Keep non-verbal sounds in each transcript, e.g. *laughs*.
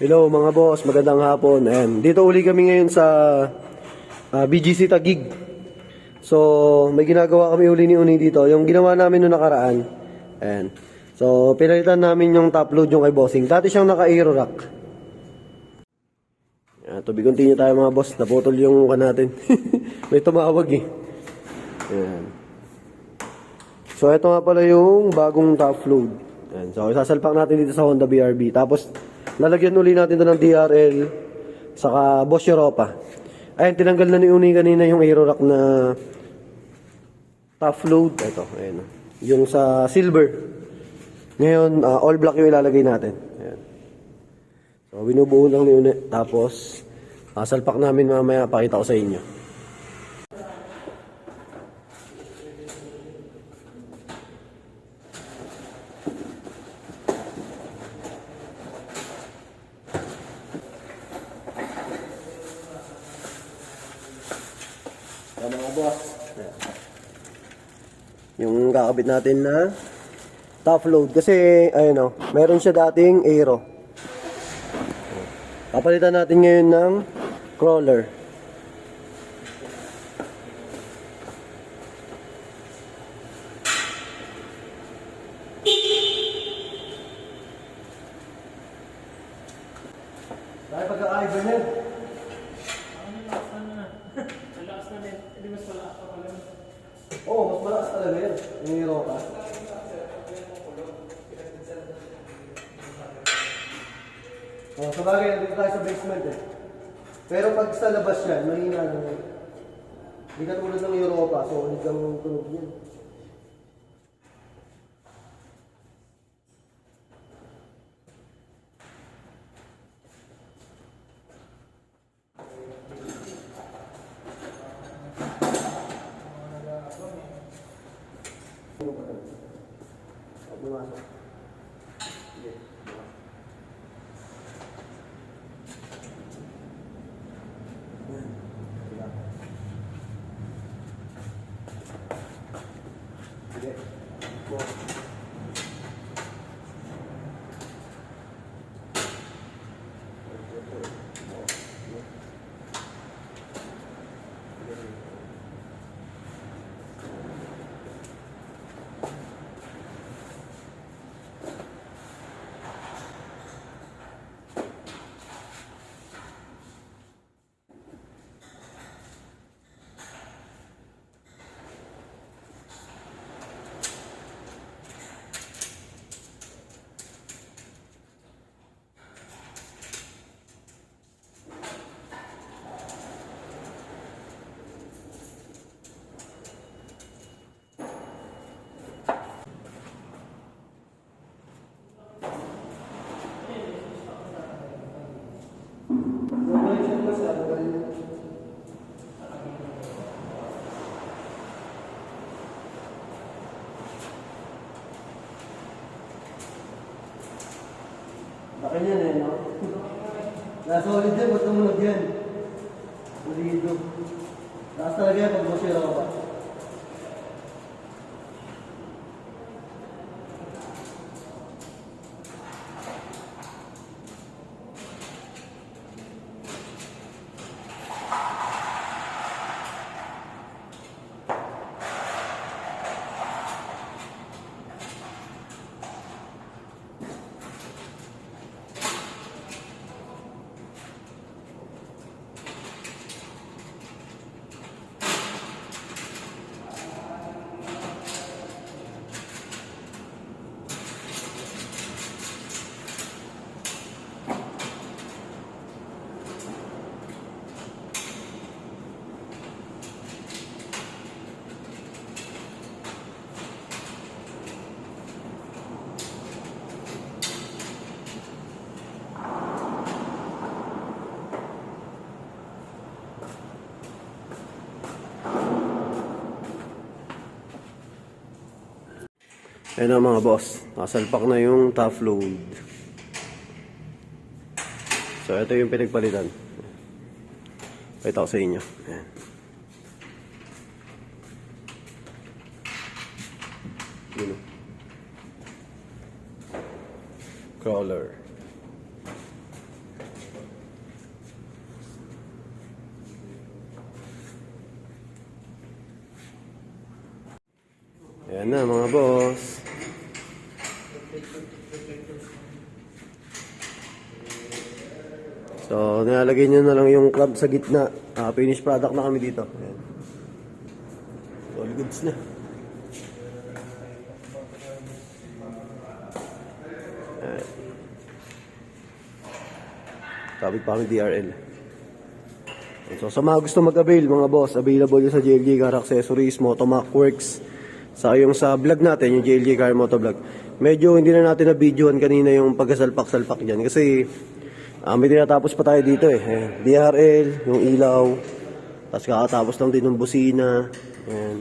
Hello mga boss, magandang hapon. Ayan, dito uli kami ngayon sa ah, BGC Tagig. So, may ginagawa kami uli ni Uni dito. Yung ginawa namin noong nakaraan. Ayan. So, pinalitan namin yung top load yung kay Bossing. Dati siyang naka-aero rack. Ayan, to be continue tayo mga boss. Naputol yung ka natin. *laughs* may tumawag eh. Ayan. So, ito nga pala yung bagong top load. Ayan. So, isasalpak natin dito sa Honda BRB. Tapos, lalagyan uli natin ito ng DRL saka Boss Europa. Ayan, tinanggal na ni Uni kanina yung aero rack na top load. Ito, ayan. Yung sa silver. Ngayon, ah, all black yung ilalagay natin. Ayan. So, binubuo lang ni Uni. Tapos, ah, salpak namin mamaya. Pakita ko sa inyo. Mga boss. Yung kakabit natin na top load. Kasi, ayun o, meron siya dating aero. Papalitan natin ngayon ng crawler. Yan. Yung Europa. Oh, sa bagay, nandito tayo sa basement eh. Pero pag sa labas yan, mahina lang yan. Hindi ka tulad ng Europa, so ulit ang tunog niyan. Father. Laki niyan eh, no? Nasolid yan, ba't tumunog yan? Pulido. Taas talaga yan pag masira ka pa. Ayan na mga boss, nakasalpak na yung top load. So ito yung pinagpalitan. Pakita ko sa inyo. Ayan. Yun. Crawler. Ayan na mga boss. So, nilalagay nyo na lang yung club sa gitna. Ah, finished product na kami dito. Ayan. All goods na. Ayan. Kapit pa kami DRL. So sa mga gusto mag-avail, mga boss, available yun sa JLG Car Accessories, Motomac Works. Sa yung sa vlog natin, yung JLG Car Motovlog. Medyo hindi na natin na-videoan kanina yung pagkasalpak-salpak dyan. Kasi ah, may tinatapos pa tayo dito eh. Ayan, DRL, yung ilaw. Tapos kakatapos lang din ng busina. Ayan.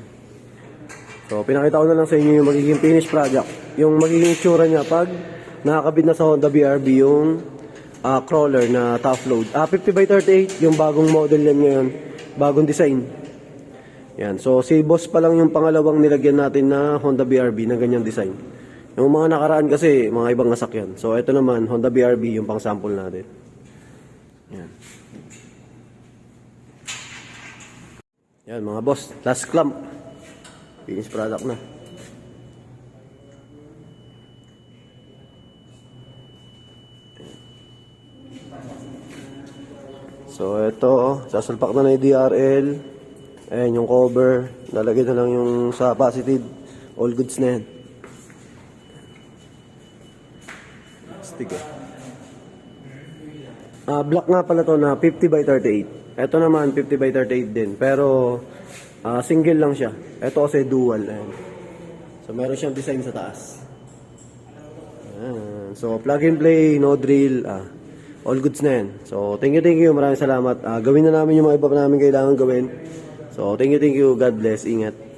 So pinakita ko na lang sa inyo yung magiging finished product. Yung magiging itsura niya pag nakakabit na sa Honda BRB yung ah, crawler na top load. Ah, 50 by 38, yung bagong model yan ngayon. Bagong design. Yan. So, si boss pa lang yung pangalawang nilagyan natin na Honda BRB na ganyang design. Yung mga nakaraan kasi, mga ibang nasakyan. So, ito naman, Honda BRB, yung pang sample natin. Yan. Yan, mga boss. Last clamp. Finished product na. So, ito, sasalpak na na yung DRL. Ayan, yung cover. Lalagay na lang yung sa positive. All goods na yan. Stick eh. Ah, black nga pala to na 50 by 38. Ito naman 50 by 38 din. Pero ah, single lang siya. Ito kasi dual. Ayan. So meron siyang design sa taas. Ayan. So plug and play, no drill. Ah, all goods na yan. So thank you, thank you. Maraming salamat. Ah, gawin na namin yung mga iba pa namin kailangan gawin. So thank you, thank you. God bless. Ingat.